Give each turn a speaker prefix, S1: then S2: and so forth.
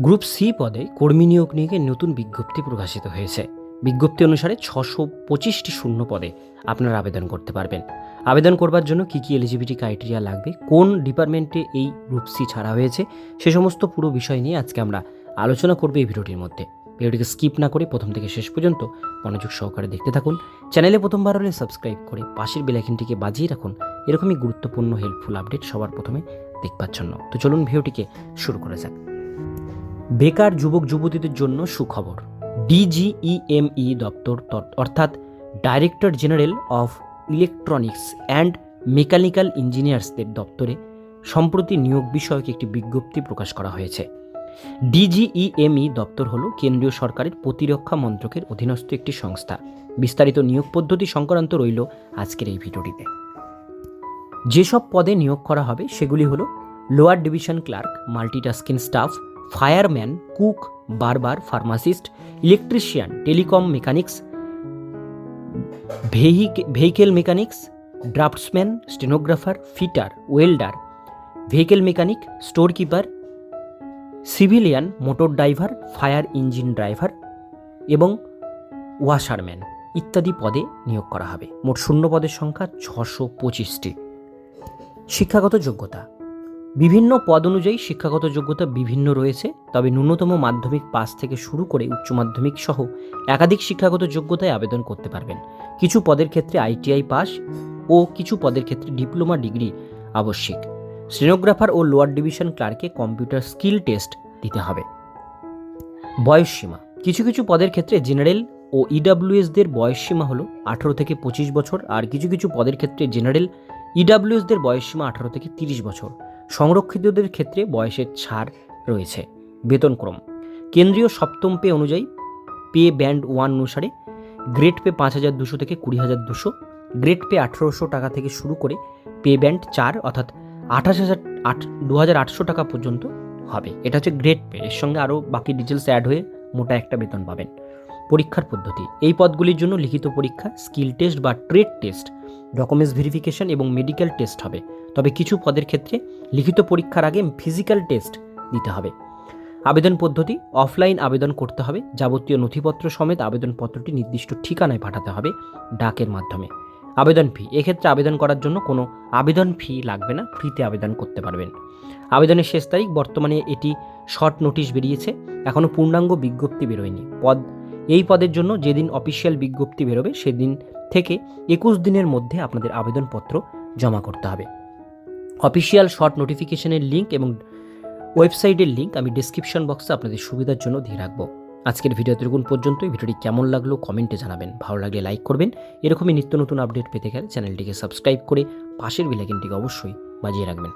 S1: Group C পদে কর্মী নিয়োগ নিয়ে নতুন বিজ্ঞপ্তি প্রকাশিত হয়েছে। বিজ্ঞপ্তি অনুসারে ছশো পঁচিশটি শূন্য পদে আপনারা আবেদন করতে পারবেন। আবেদন করবার জন্য কী কী এলিজিবিলিটি ক্রাইটেরিয়া লাগবে, কোন ডিপার্টমেন্টে এই গ্রুপ সি ছাড়া হয়েছে, সে সমস্ত পুরো বিষয় নিয়ে আজকে আমরা আলোচনা করব এই ভিডিওটির মধ্যে। ভিডিওটিকে স্কিপ না করে প্রথম থেকে শেষ পর্যন্ত মনোযোগ সহকারে দেখতে থাকুন। চ্যানেলে প্রথমবার হলে সাবস্ক্রাইব করে পাশের বেলাইকিনটিকে বাজিয়ে রাখুন। এরকমই গুরুত্বপূর্ণ হেল্পফুল আপডেট সবার প্রথমে দেখবার জন্য। তো চলুন ভিডিওটিকে শুরু করা যাক। বেকার যুবক যুবতীদের জন্য সুখবর। ডিজিইএমই দপ্তর তর- অর্থাৎ director general of electronics and mechanical ইঞ্জিনিয়ার্সদের দপ্তরে সম্প্রতি নিয়োগ বিষয়ক একটি বিজ্ঞপ্তি প্রকাশ করা হয়েছে। ডিজিইএমই দপ্তর হল কেন্দ্রীয় সরকারের প্রতিরক্ষা মন্ত্রকের অধীনস্থ একটি সংস্থা। বিস্তারিত নিয়োগ পদ্ধতি সংক্রান্ত রইল আজকের এই ভিডিওটিতে। যেসব পদে নিয়োগ করা হবে, সেগুলি হলো lower division clerk multitasking staff fireman, cook, barber, pharmacist, electrician, telecom mechanics vehicle mechanics, draftsman, stenographer, fitter, welder, vehicle mechanic store keeper civilian, motor driver, fire engine driver এবং ওয়াশারম্যান ইত্যাদি পদে নিয়োগ করা হবে। মোট শূন্য পদের সংখ্যা ছশো পঁচিশটি। শিক্ষাগত যোগ্যতা। বিভিন্ন পদ অনুযায়ী শিক্ষাগত যোগ্যতা বিভিন্ন রয়েছে, তবে ন্যূনতম মাধ্যমিক পাস থেকে শুরু করে উচ্চ মাধ্যমিক সহ একাধিক শিক্ষাগত যোগ্যতায় আবেদন করতে পারবেন। কিছু পদের ক্ষেত্রে আইটিআই পাস ও কিছু পদের ক্ষেত্রে ডিপ্লোমা ডিগ্রি আবশ্যিক। স্টেনোগ্রাফার ও লোয়ার ডিভিশন ক্লার্কে কম্পিউটার স্কিল টেস্ট দিতে হবে। বয়সসীমা কিছু কিছু পদের ক্ষেত্রে জেনারেল ও ইডাব্লিউএসদের বয়সসীমা হলো আঠারো থেকে পঁচিশ বছর, আর কিছু কিছু পদের ক্ষেত্রে জেনারেল ইডাব্লিউএসদের বয়সসীমা আঠারো থেকে তিরিশ বছর। সংরক্ষিতদের ক্ষেত্রে বয়সের ছাড় রয়েছে। বেতনক্রম কেন্দ্রীয় সপ্তম পে অনুযায়ী পে ব্যান্ড ওয়ান অনুসারে গ্রেড পে পাঁচ হাজার দুশো থেকে কুড়ি হাজার দুশো, গ্রেড পে আঠেরোশো টাকা থেকে শুরু করে পে ব্যান্ড চার অর্থাৎ আঠাশ হাজার আট দু হাজার আটশো টাকা পর্যন্ত হবে। এটা হচ্ছে গ্রেড পে। এর সঙ্গে আরও বাকি ডিটেলস অ্যাড হয়ে মোটা একটা বেতন পাবেন। পরীক্ষার পদ্ধতি। এই পদগুলির জন্য লিখিত পরীক্ষা, স্কিল টেস্ট বা ট্রেড টেস্ট ডকুমেন্টস ভেরিফিকেশন এবং মেডিকেল টেস্ট হবে। তবে কিছু পদের ক্ষেত্রে লিখিত পরীক্ষার আগে ফিজিক্যাল টেস্ট দিতে হবে। আবেদন পদ্ধতি, অফলাইন আবেদন করতে হবে, যাবতীয় নথিপত্র সমেত আবেদনপত্রটি নির্দিষ্ট ঠিকানায় পাঠাতে হবে ডাকের মাধ্যমে। আবেদন ফি, এক্ষেত্রে আবেদন করার জন্য কোনো আবেদন ফি লাগবে না, ফ্রিতে আবেদন করতে পারবেন। আবেদনের শেষ তারিখ, বর্তমানে এটি শর্ট নোটিশ বেরিয়েছে, এখনও পূর্ণাঙ্গ বিজ্ঞপ্তি বেরোয়নি। পদ, এই পদের জন্য যেদিন অফিসিয়াল বিজ্ঞপ্তি বেরোবে, সেদিন থেকে একুশ দিনের মধ্যে আপনাদের আবেদনপত্র জমা করতে হবে। অফিসিয়াল শর্ট নোটিফিকেশনের লিঙ্ক এবং ওয়েবসাইটের লিঙ্ক আমি ডিসক্রিপশন বক্সে আপনাদের সুবিধার জন্য দিয়ে রাখব। আজকের ভিডিও এতটুকুন পর্যন্ত ভিডিওটি কেমন লাগল কমেন্টে জানাবেন। ভালো লাগলে লাইক করবেন। এরকমই নিত্য নতুন আপডেট পেতে গেলে চ্যানেলটিকে সাবস্ক্রাইব করে পাশের বেলাইকনটিকে অবশ্যই বাজিয়ে রাখবেন।